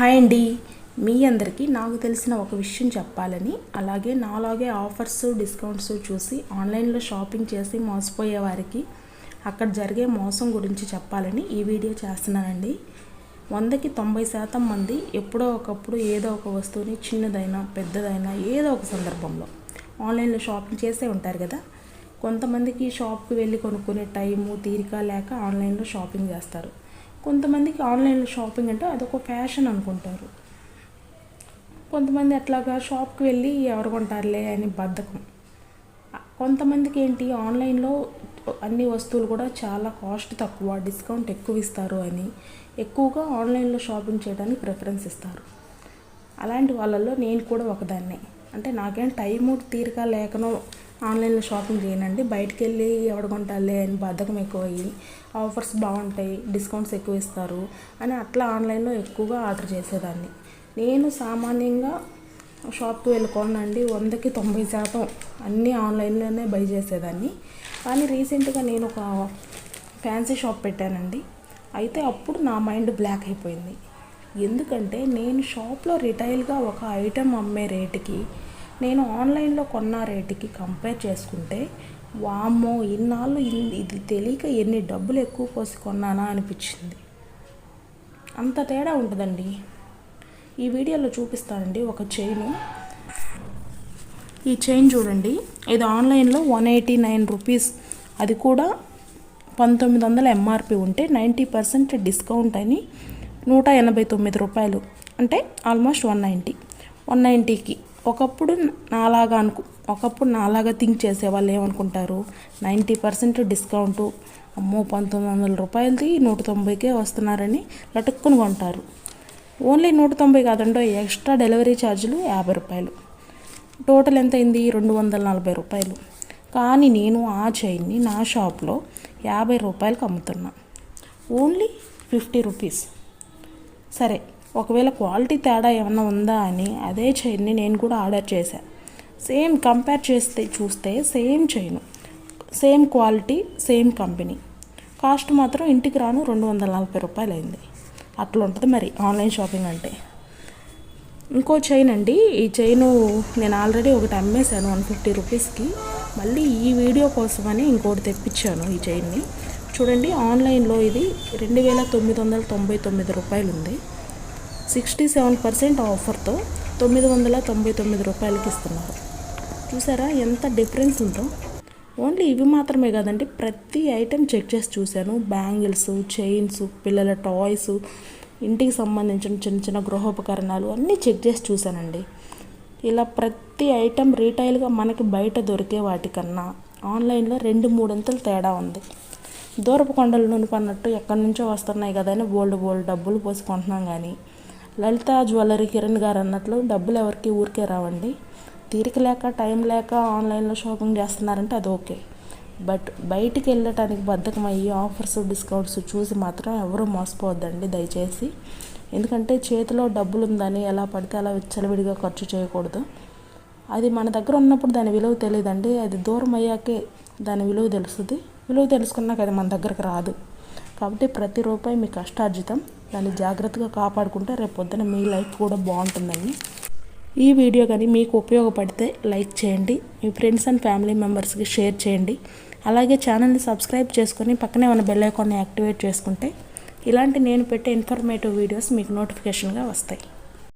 Hi అండి. మీ అందరికీ నాకు తెలిసిన ఒక విషయం చెప్పాలని అలాగే నాలాగే ఆఫర్స్ డిస్కౌంట్స్ చూసి ఆన్లైన్లో షాపింగ్ చేసి మోసపోయే వారికి అక్కడ జరిగే మోసం గురించి చెప్పాలని ఈ వీడియో చేస్తున్నానండి. వందకి తొంభై శాతం మంది ఎప్పుడో ఒకప్పుడు ఏదో ఒక వస్తువుని చిన్నదైనా పెద్దదైనా ఏదో ఒక సందర్భంలో ఆన్లైన్లో షాపింగ్ చేసే ఉంటారు కదా. కొంతమందికి షాప్కి వెళ్ళి కొనుక్కునే టైము తీరిక లేక ఆన్లైన్లో షాపింగ్ చేస్తారు. కొంతమందికి ఆన్లైన్లో షాపింగ్ అంటే అదొక ఫ్యాషన్ అనుకుంటారు. కొంతమంది అట్లాగా షాప్కి వెళ్ళి ఎవరు కొంటారులే అని బద్ధకం. కొంతమందికి ఏంటి ఆన్లైన్లో అన్ని వస్తువులు కూడా చాలా కాస్ట్ తక్కువ డిస్కౌంట్ ఎక్కువ ఇస్తారు అని ఎక్కువగా ఆన్లైన్లో షాపింగ్ చేయడానికి ప్రిఫరెన్స్ ఇస్తారు. అలాంటి వాళ్ళల్లో నేను కూడా ఒకదాన్నే. అంటే నాకేం టైము తీరిక లేకనో ఆన్లైన్లో షాపింగ్ చేయనండి. బయటికి వెళ్ళి ఎవడ కొంటాలే అని బద్ధకం ఎక్కువ అయ్యి ఆఫర్స్ బాగుంటాయి డిస్కౌంట్స్ ఎక్కువ ఇస్తారు అని అట్లా ఆన్లైన్లో ఎక్కువగా ఆర్డర్ చేసేదాన్ని. నేను సామాన్యంగా షాప్కి వెళ్ళికోనండి వందకి తొంభై శాతం అన్నీ ఆన్లైన్లోనే బై చేసేదాన్ని. కానీ రీసెంట్గా నేను ఒక ఫ్యాన్సీ షాప్ పెట్టానండి. అయితే అప్పుడు నా మైండ్ బ్లాక్ అయిపోయింది. ఎందుకంటే నేను షాప్లో రిటైల్గా ఒక ఐటెం అమ్మే రేటుకి నేను ఆన్లైన్లో కొన్న రేటుకి కంపేర్ చేసుకుంటే వామ్మో ఇన్నాళ్ళు ఇది తెలియక ఎన్ని డబ్బులు ఎక్కువ పోసి కొన్నానా అనిపించింది. అంత తేడా ఉంటుందండి. ఈ వీడియోలో చూపిస్తానండి ఒక చైను. ఈ చైన్ చూడండి. ఇది ఆన్లైన్లో వన్ ఎయిటీ నైన్ రూపీస్. అది కూడా పంతొమ్మిది వందల ఎంఆర్పి ఉంటే నైంటీ పర్సెంట్ డిస్కౌంట్ అని నూట ఎనభై తొమ్మిది రూపాయలు. అంటే ఆల్మోస్ట్ వన్ నైంటీ. వన్ నైంటీకి. ఒకప్పుడు నాలాగా అనుకు ఒకప్పుడు నాలాగా థింక్ చేసే వాళ్ళు ఏమనుకుంటారు? నైంటీ పర్సెంట్ డిస్కౌంటు అమ్మో పంతొమ్మిది వందల రూపాయలది నూట తొంభైకే వస్తున్నారని లటుక్కుని కొంటారు. ఓన్లీ నూట తొంభై కాదండో ఎక్స్ట్రా డెలివరీ ఛార్జీలు యాభై రూపాయలు. టోటల్ ఎంత అయింది రెండు వందల నలభై రూపాయలు. కానీ నేను ఆ చైన్ని నా షాప్లో యాభై రూపాయలకు అమ్ముతున్నా. Only fifty rupees. సరే ఒకవేళ క్వాలిటీ తేడా ఏమన్నా ఉందా అని అదే చైన్ని నేను కూడా ఆర్డర్ చేశాను సేమ్ కంపేర్ చేస్తే చూస్తే same chain same quality same company. Cost మాత్రం ఇంటికి రాను రెండు వందల నలభై రూపాయలు అయింది అట్లా ఉంటుంది మరి ఆన్లైన్ షాపింగ్ అంటే. ఇంకో చైన్ అండి ఈ చైను నేను ఆల్రెడీ ఒకటి అమ్మేశాను వన్ ఫిఫ్టీ రూపీస్కి. మళ్ళీ ఈ వీడియో కోసమని ఇంకోటి తెప్పించాను ఈ చైన్ని. చూడండి ఆన్లైన్లో ఇది రెండు వేల తొమ్మిది వందల తొంభై తొమ్మిది రూపాయలు ఉంది సిక్స్టీ సెవెన్ పర్సెంట్ ఆఫర్తో తొమ్మిది వందల తొంభై తొమ్మిది రూపాయలకి ఇస్తున్నారు. చూసారా ఎంత డిఫరెన్స్ ఉందో? ఓన్లీ ఇవి మాత్రమే కాదండి ప్రతి ఐటెం చెక్ చేసి చూశాను. బ్యాంగిల్స్ చైన్స్ పిల్లల టాయ్స్ ఇంటికి సంబంధించిన చిన్న చిన్న గృహోపకరణాలు అన్నీ చెక్ చేసి చూశానండి. ఇలా ప్రతి ఐటెం రీటైల్గా మనకి బయట దొరికే వాటికన్నా ఆన్లైన్లో రెండు మూడంతలు తేడా ఉంది. దూరపు కొండల నునుపు ఎక్కడి నుంచో వస్తున్నాయి కదా అని బోల్డ్ బోల్డ్ డబ్బులు పోసుకుంటున్నాం కానీ లలిత జ్యువెలరీ కిరణ్ గారు అన్నట్లు డబ్బులు ఎవరికి ఊరికే రావండి. తీరిక లేక టైం లేక ఆన్లైన్లో షాపింగ్ చేస్తున్నారంటే అది ఓకే. బట్ బయటికి వెళ్ళటానికి బద్ధకం అయ్యి ఆఫర్స్ డిస్కౌంట్స్ చూసి మాత్రం ఎవరు మోసపోవద్దండి దయచేసి. ఎందుకంటే చేతిలో డబ్బులు ఉందని ఎలా పడితే అలా విచ్చలవిడిగా ఖర్చు చేయకూడదు. అది మన దగ్గర ఉన్నప్పుడు దాని విలువ తెలియదండి. అది దూరం అయ్యాకే దాని విలువ తెలుస్తుంది. విలువ తెలుసుకున్నాక అది మన దగ్గరకు రాదు. కాబట్టి ప్రతి రూపాయి మీ కష్టార్జితం. దాన్ని జాగ్రత్తగా కాపాడుకుంటే రేపు పొద్దున మీ లైఫ్ కూడా బాగుంటుందండి. ఈ వీడియో కానీ మీకు ఉపయోగపడితే లైక్ చేయండి మీ ఫ్రెండ్స్ అండ్ ఫ్యామిలీ మెంబర్స్కి షేర్ చేయండి. అలాగే ఛానల్ని సబ్స్క్రైబ్ చేసుకొని పక్కనే ఉన్న బెల్ ఐకాన్ని యాక్టివేట్ చేసుకుంటే ఇలాంటి నేను పెట్టే ఇన్ఫర్మేటివ్ వీడియోస్ మీకు నోటిఫికేషన్గా వస్తాయి.